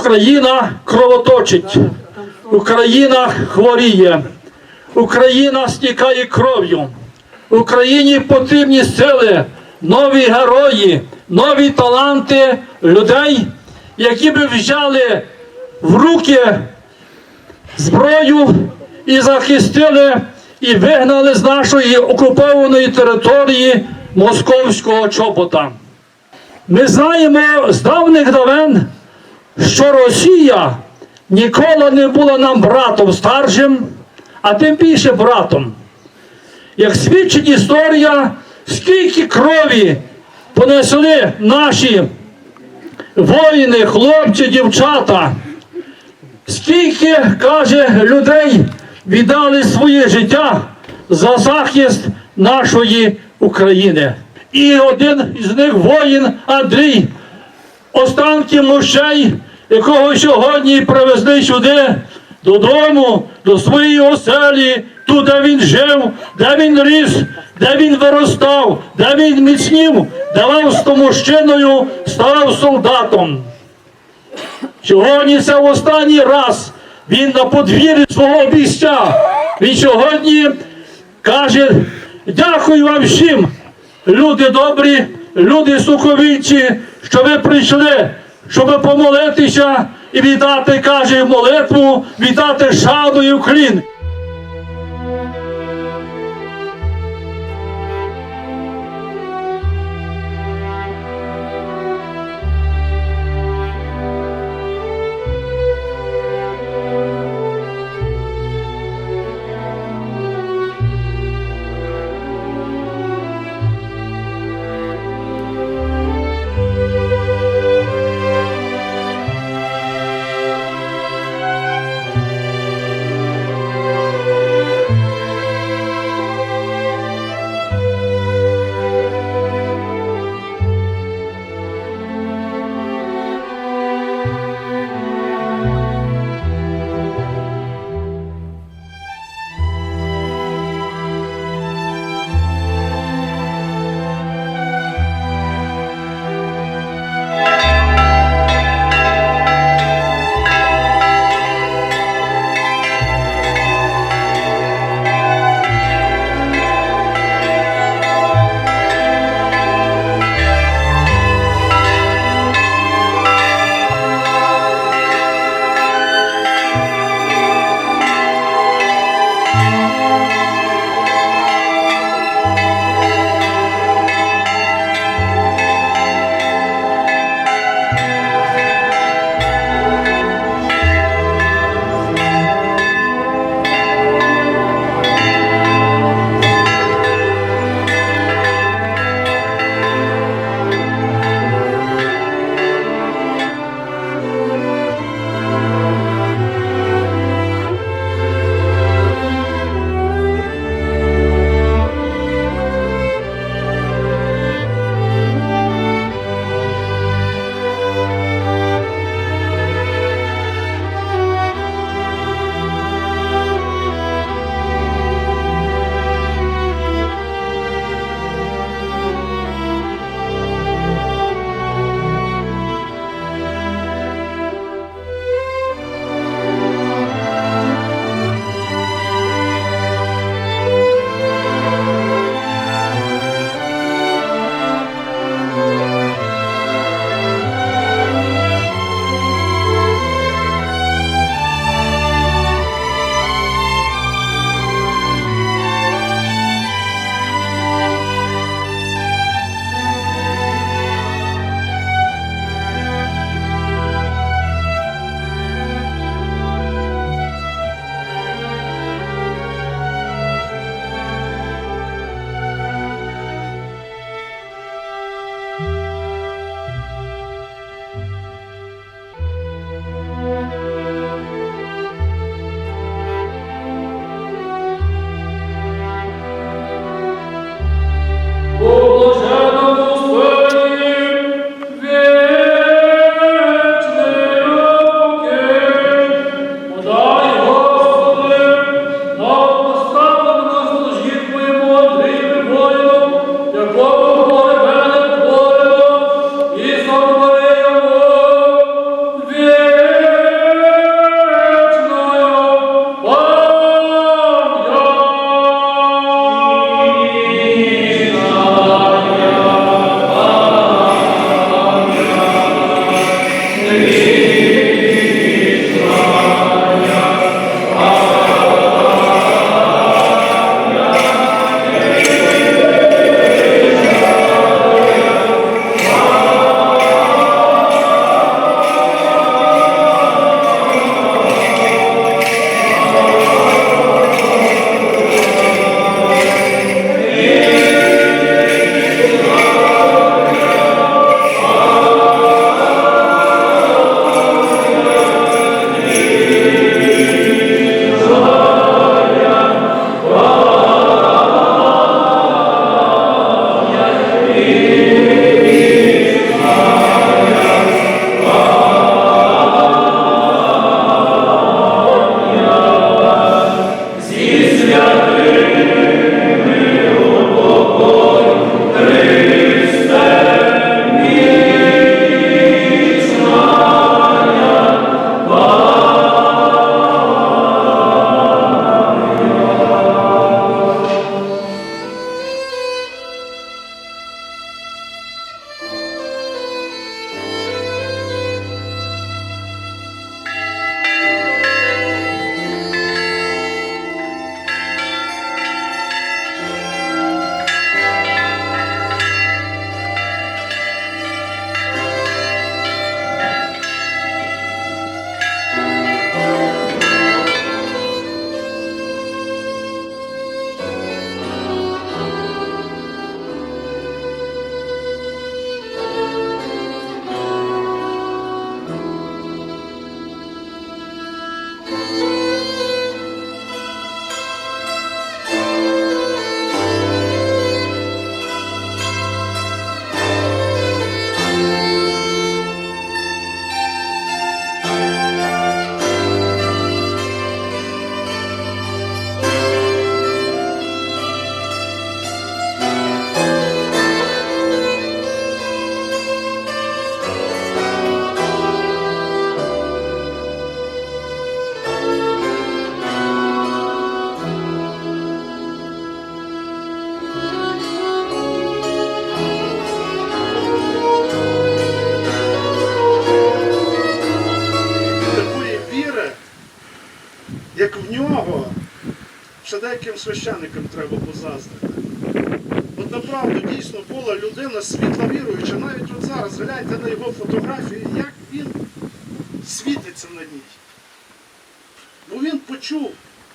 Україна кровоточить, Україна хворіє, Україна стікає кров'ю. Україні потрібні сили, нові герої, нові таланти людей, які би взяли в руки зброю і захистили і вигнали з нашої окупованої території московського чобота. Ми знаємо з давних давен, що Росія ніколи не була нам братом старшим, а тим більше братом. Як свідчить історія, скільки крові понесли наші воїни, хлопці, дівчата, скільки, каже, людей віддали своє життя за захист нашої України. І один із них воїн Андрій, останки мощей, якого сьогодні привезли сюди додому, до своєї оселі, туди він жив, де він ріс, де він виростав, де він міцнів, давав мужчиною, ставав солдатом. Сьогодні це в останній раз він на подвір'ї свого місця. Він сьогодні каже, дякую вам всім, люди добрі, люди суховінці, що ви прийшли, щоб помолитися і віддати, каже, молитву, віддати шану і уклін. Священникам треба позаздрити. От направду дійсно була людина світла віруюча. Навіть от зараз гляньте на його фотографії, як він світиться на ній. Бо він почув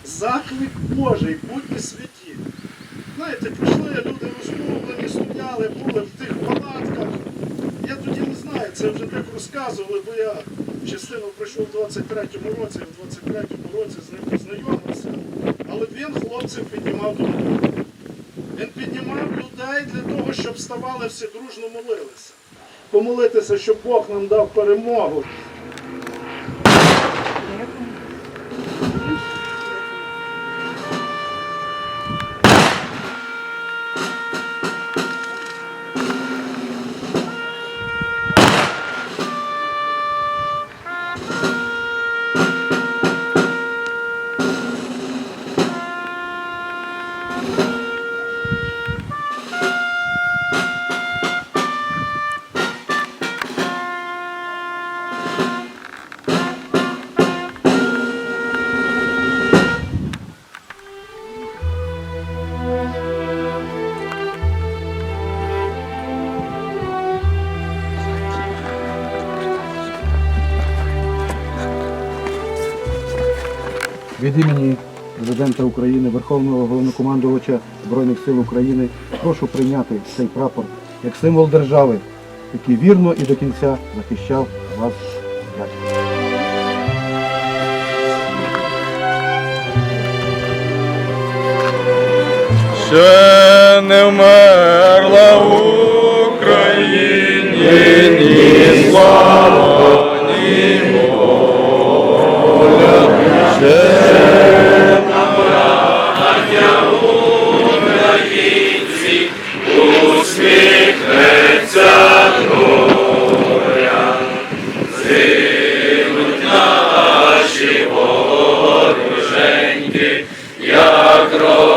заклик Божий, будьте святі. Знаєте, прийшли люди розмовлені, стояли, були в тих палатках. Я тоді не знаю, це вже так розказували, бо я частину прийшов в 23-му році, в 23-му році з ним познайомився. Але він хлопців піднімав людей. Він піднімав людей для того, щоб ставали всі дружно молилися. Помолитися, щоб Бог нам дав перемогу. Від імені президента України, Верховного головнокомандувача Збройних сил України прошу прийняти цей прапор як символ держави, який вірно і до кінця захищав вас. Дякую. Ще не вмерла в Україні ні слава, наші вороженьки, як роз